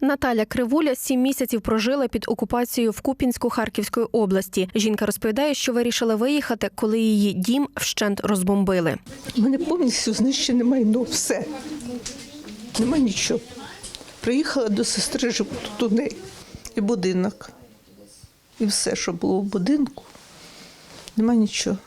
Наталя Кривуля сім місяців прожила під окупацією в Купінську Харківської області. Жінка розповідає, що вирішила виїхати, коли її дім вщент розбомбили. У мене повністю знищене майно, все. Нема нічого. Приїхала до сестри, живу тут у неї. І будинок. І все, що було в будинку. Нема нічого.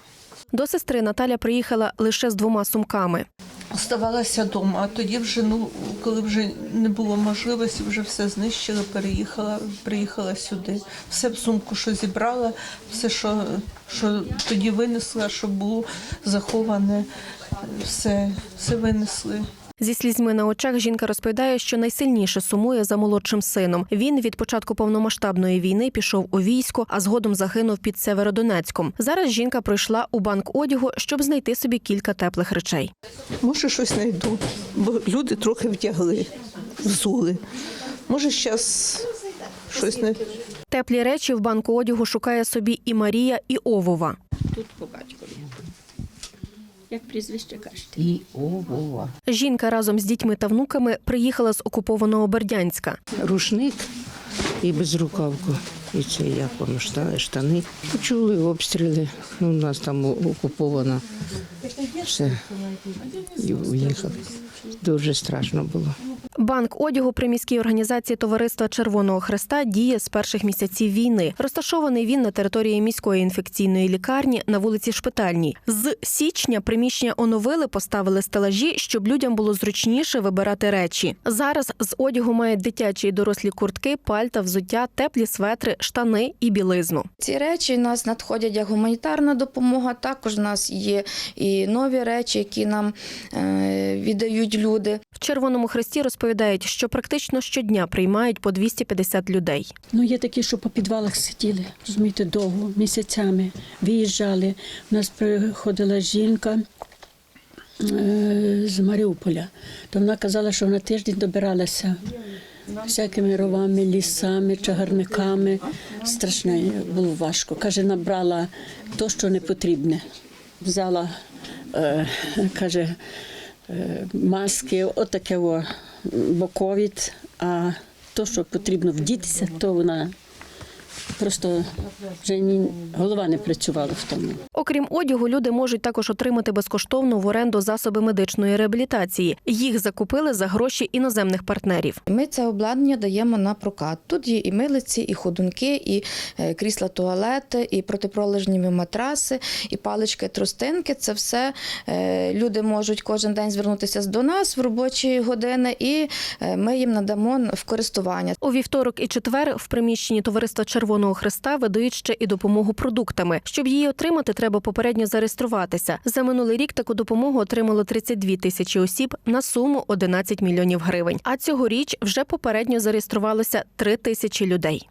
До сестри Наталя приїхала лише з двома сумками. Оставалася вдома, а тоді вже, ну, коли вже не було можливості, вже все знищила, переїхала, приїхала сюди. Все в сумку, що зібрала, все, що, що тоді винесла, що було заховане, все, все винесли. Зі слізьми на очах жінка розповідає, що найсильніше сумує за молодшим сином. Він від початку повномасштабної війни пішов у військо, а згодом загинув під Северодонецьком. Зараз жінка пройшла у банк одягу, щоб знайти собі кілька теплих речей. Може, щось знайду, бо люди трохи вдягли, взули. Може, зараз щось не. Теплі речі в банку одягу шукає собі і Марія, і Овова. Тут по батькові. Як прізвище кажете? І овова. Жінка разом з дітьми та внуками приїхала з окупованого Бердянська. Рушник і безрукавку. І це як воно штани, штани. Почули обстріли. Ну, у нас там окуповано все. І уїхали. Дуже страшно було. Банк одягу при міській організації Товариства Червоного Хреста діє з перших місяців війни. Розташований він на території міської інфекційної лікарні на вулиці Шпитальній. З січня приміщення оновили, поставили стелажі, щоб людям було зручніше вибирати речі. Зараз з одягу мають дитячі і дорослі куртки, пальта, взуття, теплі светри, штани і білизну. Ці речі у нас надходять як гуманітарна допомога. Також у нас є і нові речі, які нам е, віддають люди. В Червоному Хресті розповідають, що практично щодня приймають по 250 людей. Ну, є такі, що по підвалах сиділи, розумієте, довго, місяцями, виїжджали. У нас приходила жінка е, з Маріуполя. То вона казала, що вона тиждень добиралася всякими ровами, лісами, чагарниками. Страшне було важко. Каже, набрала то, що не потрібне. Взяла, е, каже, е, маски, отаке о, бо ковід, а то, що потрібно вдітися, то вона просто вже ні, голова не працювала в тому. Окрім одягу, люди можуть також отримати безкоштовно в оренду засоби медичної реабілітації. Їх закупили за гроші іноземних партнерів. Ми це обладнання даємо на прокат. Тут є і милиці, і ходунки, і е, крісла туалети, і протипролежні матраси, і палички, тростинки. Це все е, люди можуть кожен день звернутися до нас в робочі години, і е, ми їм надамо в користування. У вівторок і четвер в приміщенні товариства Червоного Хреста видають ще і допомогу продуктами. Щоб її отримати, треба попередньо зареєструватися. За минулий рік таку допомогу отримало 32 тисячі осіб на суму 11 мільйонів гривень. А цьогоріч вже попередньо зареєструвалося 3 тисячі людей.